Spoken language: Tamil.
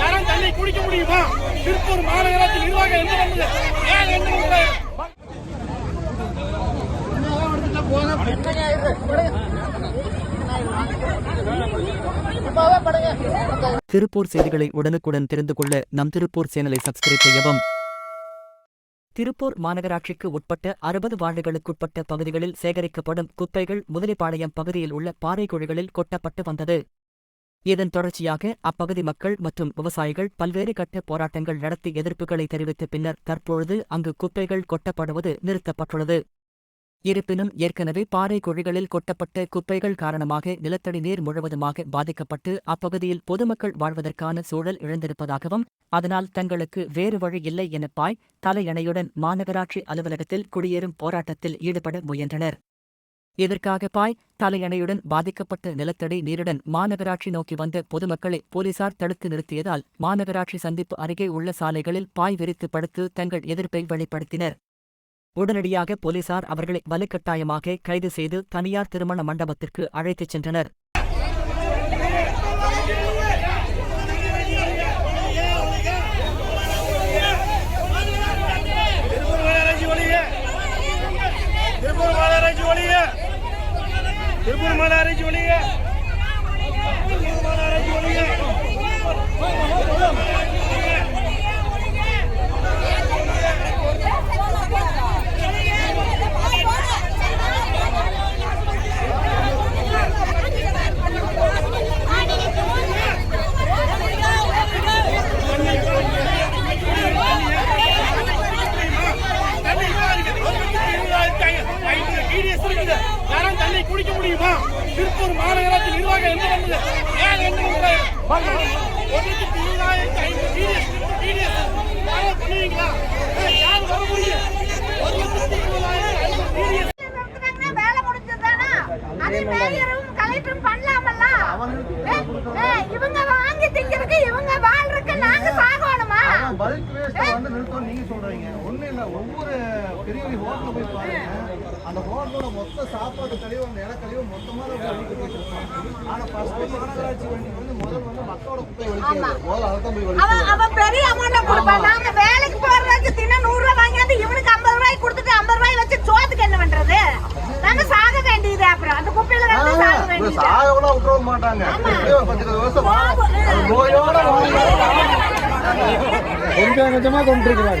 யாரும் தண்ணி குடிக்க முடியுமா? திருப்பூர் மாநகராட்சி நிர்வாகம் என்ன பண்ணுது ஏன் என்ன திருப்பூர் செய்திகளை உடனுக்குடன் தெரிந்து கொள்ள நம் திருப்பூர் சேனலை சப்ஸ்கிரைப் செய்யவும். திருப்பூர் மாநகராட்சிக்கு உட்பட்ட அறுபது வார்டுகளுக்குட்பட்ட பகுதிகளில் சேகரிக்கப்படும் குப்பைகள் முதலிப்பாளையம் பகுதியில் உள்ள பாறை குழிகளில் கொட்டப்பட்டு வந்தது. இதன் தொடர்ச்சியாக அப்பகுதி மக்கள் மற்றும் விவசாயிகள் பல்வேறு கட்ட போராட்டங்கள் நடத்தி எதிர்ப்புகளை தெரிவித்த பின்னர் தற்பொழுது அங்கு குப்பைகள் கொட்டப்படுவது நிறுத்தப்பட்டுள்ளது. இருப்பினும் ஏற்கனவே பாறை குழிகளில் கொட்டப்பட்ட குப்பைகள் காரணமாக நிலத்தடி நீர் முழுவதுமாக பாதிக்கப்பட்டு அப்பகுதியில் பொதுமக்கள் வாழ்வதற்கான சூழல் இழந்திருப்பதாகவும் அதனால் தங்களுக்கு வேறு வழி இல்லை என பாய் தலையணையுடன் மாநகராட்சி அலுவலகத்தில் குடியேறும் போராட்டத்தில் ஈடுபட முயன்றனர். இதற்காக பாய் தலையணையுடன் பாதிக்கப்பட்ட நிலத்தடி நீருடன் மாநகராட்சி நோக்கி வந்த பொதுமக்களை போலீசார் தடுத்து நிறுத்தியதால் மாநகராட்சி சந்திப்பு அருகே உள்ள சாலைகளில் பாய் விரித்து படுத்து தங்கள் எதிர்ப்பை வெளிப்படுத்தினர். உடனடியாக போலீசார் அவர்களை வலுக்கட்டாயமாக கைது செய்து தனியார் திருமண மண்டபத்திற்கு அழைத்துச் சென்றனர். திருப்பூர் மாநகராட்சி ஒழிய திருப்பூர் மாநகராட்சி ஒழிய திருப்பூர் மாநகராட்சி ஒழிய திருப்பூர் மாநகராட்சி ஒழிய தண்ணி இருபதாயிரத்தி ஐநூறு TDS இருக்குது. குடிக்க முடியுமா? திருப்பூர் மாநகராட்சி நிர்வாகம் என்ன பண்ணுது? ஏன் என்ன ஒரு லட்சத்தி இருபதாயிரத்தி ஐநூறு இருக்கு, TDS. யாரும் பண்ணுவீங்களா யார் வர முடியும் ஒரு லட்சத்தி இருபதாயிரத்தி ஐநூறு. நடத்துனாங்கன்னா வேலை முடிஞ்சதுதானா? அதே மேயரும் கலெக்டரும் பண்ணலாமல்ல? இவங்க வாங்கி திங்கிறதுக்கு இவங்க வாழ்றதுக்கு நாங்க சாகணுமா? பல்க் வேஸ்ட் வந்து நிறுத்தம் நீங்க சொல்றீங்க. ஒண்ணு இல்ல. ஒவ்வொரு பெரிய பெரிய ஹோட்டல்ல போய் பாருங்க. அந்த ஹோட்டலோட மொத்த சாப்பாடு கழிவு அந்த இட கழிவு மொத்தமா தான் போய் அடிக்க போயிட்டு மாநகராட்சி வண்டி வந்து முதல் வந்து மக்களோட குப்பை வலிக்கிறது முதல்ல அதை தான் போய் அவன் வலிக்கிறது அவன் பெரிய அமௌண்ட் கொடுப்பான் நாங்க வேலைக்கு போறதுக்கு தினம் நூறு ரூபாய் வாங்கியாந்து இவனுக்கு ஐம்பது ரூபாய் கொடுத்துட்டு ஐம்பது ரூபாய் வச்சு சோத்துக்கு என்ன பண்றது? நாங்க சாக வேண்டியது அப்புறம். அந்த குப்பையில வந்து சாக வேண்டியது. விட்டுற மாட்டாங்க. பத்து வருஷம் நோயோட கொஞ்சம் கொஞ்சமா கொண்டு இருக்கிறாங்க